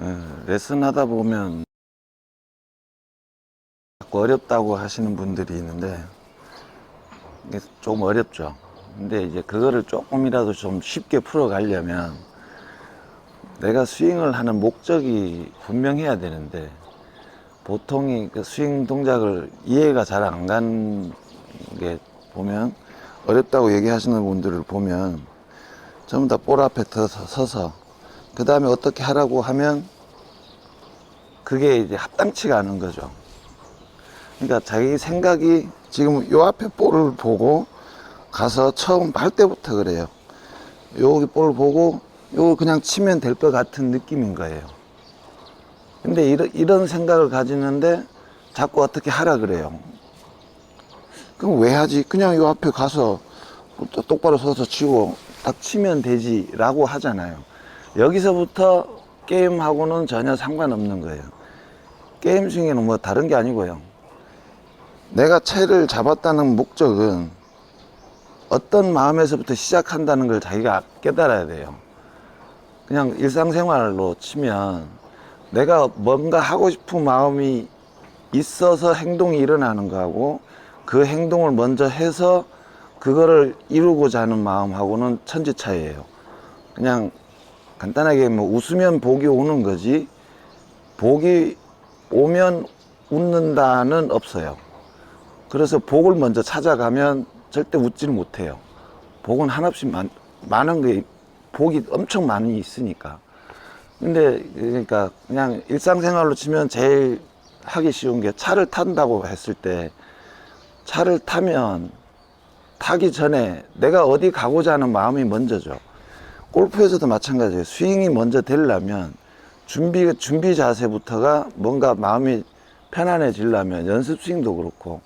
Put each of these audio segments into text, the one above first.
예, 레슨 하다 보면 어렵다고 하시는 분들이 있는데 이게 좀 어렵죠. 근데 이제 그거를 조금이라도 좀 쉽게 풀어가려면 내가 스윙을 하는 목적이 분명해야 되는데 보통이 그 스윙 동작을 이해가 잘안간게 보면 어렵다고 얘기하시는 분들을 보면 전부 다 볼 앞에 더 서서 그 다음에 어떻게 하라고 하면 그게 이제 합당치가 않은 거죠. 그러니까 자기 생각이 지금 요 앞에 볼을 보고 가서 처음 할 때부터 그래요. 여기 볼 보고 요거 그냥 치면 될 것 같은 느낌인 거예요. 근데 이런, 이런 생각을 가지는데 자꾸 어떻게 하라 그래요. 그럼 왜 하지? 그냥 요 앞에 가서 또 똑바로 서서 치고 딱 치면 되지라고 하잖아요. 여기서부터 게임하고는 전혀 상관없는 거예요. 게임 중에는 뭐 다른 게 아니고요. 내가 채를 잡았다는 목적은 어떤 마음에서부터 시작한다는 걸 자기가 깨달아야 돼요. 그냥 일상생활로 치면 내가 뭔가 하고 싶은 마음이 있어서 행동이 일어나는 거하고 그 행동을 먼저 해서 그거를 이루고자 하는 마음하고는 천지 차이예요. 그냥 간단하게 뭐 웃으면 복이 오는 거지 복이 오면 웃는다는 없어요. 그래서 복을 먼저 찾아가면 절대 웃지는 못해요. 복은 한없이 많, 많은 게 복이 엄청 많이 있으니까. 근데 그러니까 그냥 일상생활로 치면 제일 하기 쉬운 게 차를 탄다고 했을 때 차를 타면 타기 전에 내가 어디 가고자 하는 마음이 먼저죠. 골프에서도 마찬가지예요. 스윙이 먼저 되려면 준비 준비 자세부터가 뭔가 마음이 편안해지려면 연습 스윙도 그렇고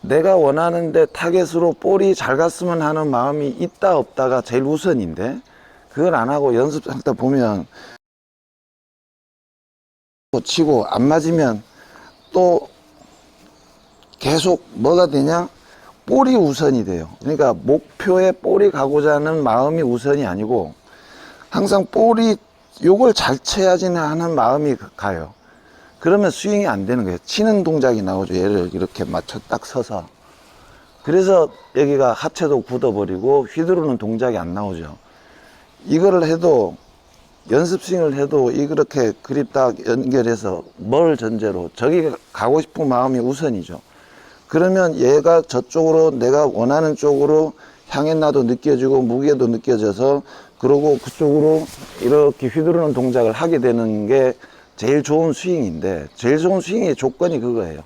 내가 원하는데 타겟으로 볼이 잘 갔으면 하는 마음이 있다 없다가 제일 우선인데 그걸 안 하고 연습하다 보면 또 치고 안 맞으면 또 계속 뭐가 되냐 볼이 우선이 돼요. 그러니까 목표에 볼이 가고자 하는 마음이 우선이 아니고 항상 볼이 요걸 잘 쳐야지 하는 마음이 가요. 그러면 스윙이 안 되는 거예요. 치는 동작이 나오죠. 얘를 이렇게 맞춰 딱 서서. 그래서 여기가 하체도 굳어버리고 휘두르는 동작이 안 나오죠. 이거를 해도 연습 스윙을 해도 이렇게 그립 딱 연결해서 뭘 전제로 저기 가고 싶은 마음이 우선이죠. 그러면 얘가 저쪽으로 내가 원하는 쪽으로 향했나도 느껴지고 무게도 느껴져서 그러고 그쪽으로 이렇게 휘두르는 동작을 하게 되는 게 제일 좋은 스윙인데 제일 좋은 스윙의 조건이 그거예요.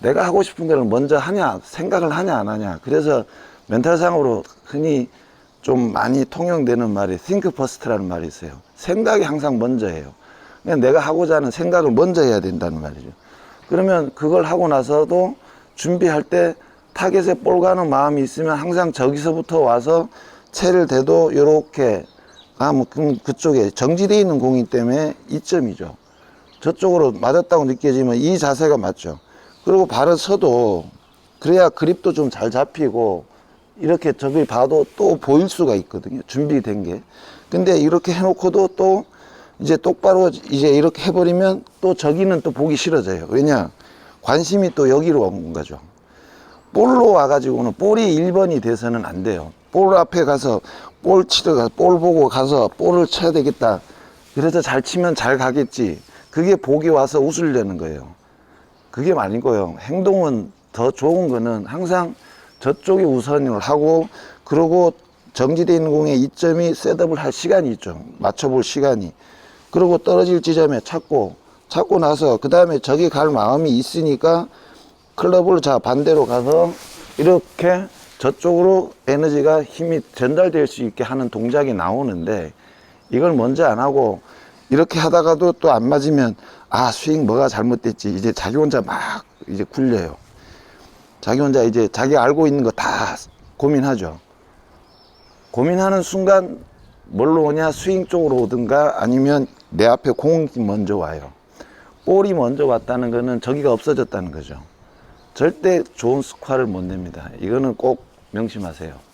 내가 하고 싶은 거를 먼저 하냐 생각을 하냐 안 하냐 그래서 멘탈상으로 흔히 좀 많이 통용되는 말이 think first라는 말이 있어요. 생각이 항상 먼저예요. 그냥 내가 하고자 하는 생각을 먼저 해야 된다는 말이죠. 그러면 그걸 하고 나서도 준비할 때 타겟에 볼 가는 마음이 있으면 항상 저기서부터 와서 채를 대도 이렇게 아, 뭐, 그럼 그쪽에 정지되어 있는 공이기 때문에 이점이죠. 저쪽으로 맞았다고 느껴지면 이 자세가 맞죠. 그리고 바로 서도 그래야 그립도 좀 잘 잡히고 이렇게 저기 봐도 또 보일 수가 있거든요. 준비된 게. 근데 이렇게 해놓고도 또 이제 똑바로 이제 이렇게 해버리면 또 저기는 또 보기 싫어져요. 왜냐? 관심이 또 여기로 온 거죠. 볼로 와가지고는 볼이 1번이 돼서는 안 돼요. 볼 앞에 가서 볼 치러 가서 볼 보고 가서 볼을 쳐야 되겠다. 그래서 잘 치면 잘 가겠지. 그게 복이 와서 웃으려는 거예요. 그게 아니고요. 행동은 더 좋은 거는 항상 저쪽이 우선을 하고 그러고 정지되어 있는 공에 이점이 셋업을 할 시간이 있죠. 맞춰볼 시간이. 그리고 떨어질 지점에 찾고 찾고 나서 그 다음에 저기 갈 마음이 있으니까 클럽을 자 반대로 가서 이렇게 저쪽으로 에너지가 힘이 전달될 수 있게 하는 동작이 나오는데 이걸 먼저 안 하고 이렇게 하다가도 또 안 맞으면 아 스윙 뭐가 잘못됐지 이제 자기 혼자 막 이제 굴려요. 자기 혼자 이제 자기 알고 있는 거 다 고민하죠. 고민하는 순간 뭘로 오냐 스윙 쪽으로 오든가 아니면 내 앞에 공이 먼저 와요. 볼이 먼저 왔다는 거는 저기가 없어졌다는 거죠. 절대 좋은 스코어를 못 냅니다. 이거는 꼭 명심하세요.